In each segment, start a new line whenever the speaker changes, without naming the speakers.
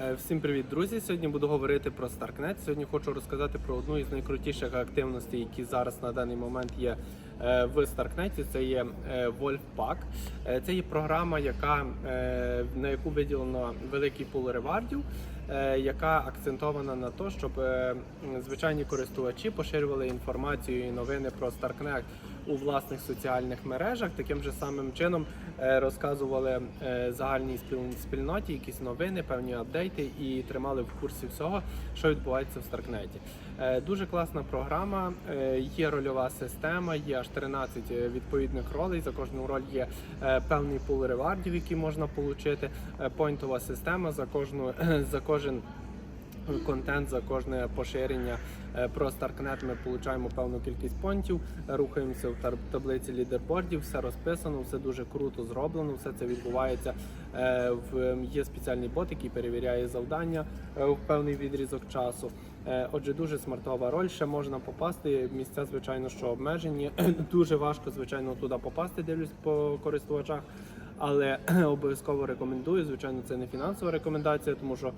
Е, Всім привіт, друзі! Сьогодні буду говорити про Starknet. Сьогодні хочу розказати про одну із найкрутіших активностей, які зараз на даний момент є в Starknet. Це є е, Wolfpack. Е, Це є програма, яка, е, на яку виділено великий пул ревардів, е, яка акцентована на те, щоб е, звичайні користувачі поширювали інформацію і новини про Starknet у власних соціальних мережах. Таким же самим чином е, розказували е, загальній спільноті якісь новини, певні апдейти і тримали в курсі всього, що відбувається в Старкнеті. Е, Дуже класна програма, е, є рольова система, є аж 13 відповідних ролей. За кожну роль є е, певний пул ревардів, які можна отримати. Пойнтова система за кожну за кожен контент за кожне поширення е, про Starknet ми отримуємо певну кількість понтів, рухаємося в таблиці лідербордів, все розписано, все дуже круто зроблено. Все це відбувається е, є спеціальний бот, який перевіряє завдання е, в певний відрізок часу. Отже, дуже смартова роль. Ще можна попасти. Місця, звичайно, що обмежені. Дуже важко, звичайно, туди попасти. Дивлюсь по користувачах, але обов'язково рекомендую. Звичайно, це не фінансова рекомендація, тому що.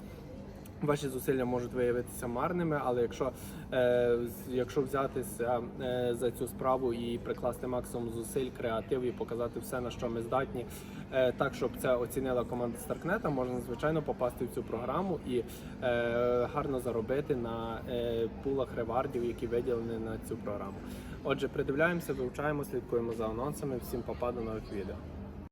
Ваші зусилля можуть виявитися марними, але якщо, е, якщо взятися е, за цю справу і прикласти максимум зусиль, креатив і показати все, на що ми здатні, е, так щоб це оцінила команда Старкнета, можна звичайно попасти в цю програму і е, гарно заробити на е, пулах ревардів, які виділені на цю програму. Отже, придивляємося, вивчаємо, слідкуємо за анонсами. Всім попаду нових відео.